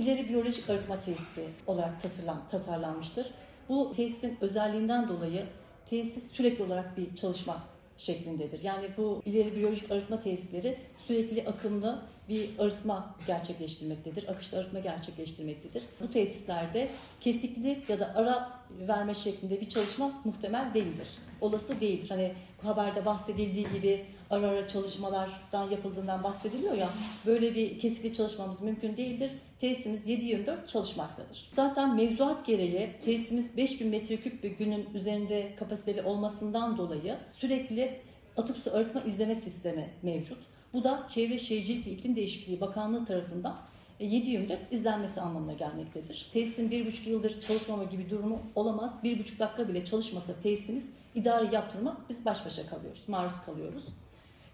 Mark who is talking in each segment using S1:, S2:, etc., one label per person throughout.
S1: ileri biyolojik arıtma tesisi olarak tasarlan, tasarlanmıştır. Bu tesisin özelliğinden dolayı tesis sürekli olarak bir çalışma şeklindedir. Yani bu ileri biyolojik arıtma tesisleri sürekli akımlı bir arıtma gerçekleştirmektedir. Akışta arıtma gerçekleştirmektedir. Bu tesislerde kesikli ya da ara verme şeklinde bir çalışma muhtemel değildir. Olası değildir. Hani haberde bahsedildiği gibi ara ara çalışmalardan yapıldığından bahsediliyor ya böyle bir kesikli çalışmamız mümkün değildir. Tesisimiz 7-24 çalışmaktadır. Zaten mevzuat gereği tesisimiz 5000 metreküp bir günün üzerinde kapasiteli olmasından dolayı sürekli atık su arıtma izleme sistemi mevcut. Bu da Çevre Şehircilik ve İklim Değişikliği Bakanlığı tarafından 7-24 izlenmesi anlamına gelmektedir. Tesisin 1,5 yıldır çalışmama gibi durumu olamaz. 1,5 dakika bile çalışmasa tesisimiz idari yaptırma biz baş başa kalıyoruz, maruz kalıyoruz.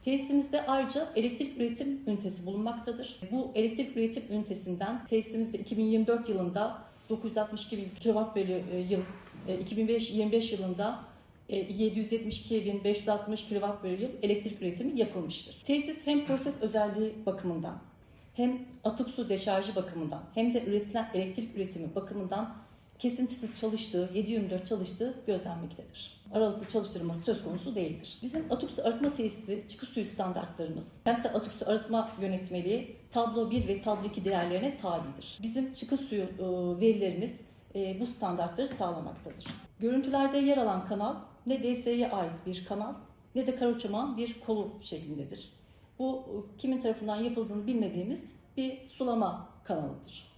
S1: Tesisimizde ayrıca elektrik üretim ünitesi bulunmaktadır. Bu elektrik üretim ünitesinden tesisimizde 2024 yılında 962 bin kilowatt bölü e, yıl, e, 2025 yılında e, 772.560 kilowatt bölü yıl elektrik üretimi yapılmıştır. Tesis hem proses özelliği bakımından hem atık su deşarjı bakımından hem de üretilen elektrik üretimi bakımından kesintisiz çalıştığı, 7-24 çalıştığı gözlenmektedir. Aralıklı çalıştırılması söz konusu değildir. Bizim atık su arıtma tesisi çıkış suyu standartlarımız, kentsel atık su arıtma yönetmeliği tablo 1 ve tablo 2 değerlerine tabidir. Bizim çıkış suyu e, verilerimiz e, bu standartları sağlamaktadır. Görüntülerde yer alan kanal ne DSE'ye ait bir kanal ne de karoçaman bir kolu şeklindedir. Bu kimin tarafından yapıldığını bilmediğimiz bir sulama kanalıdır.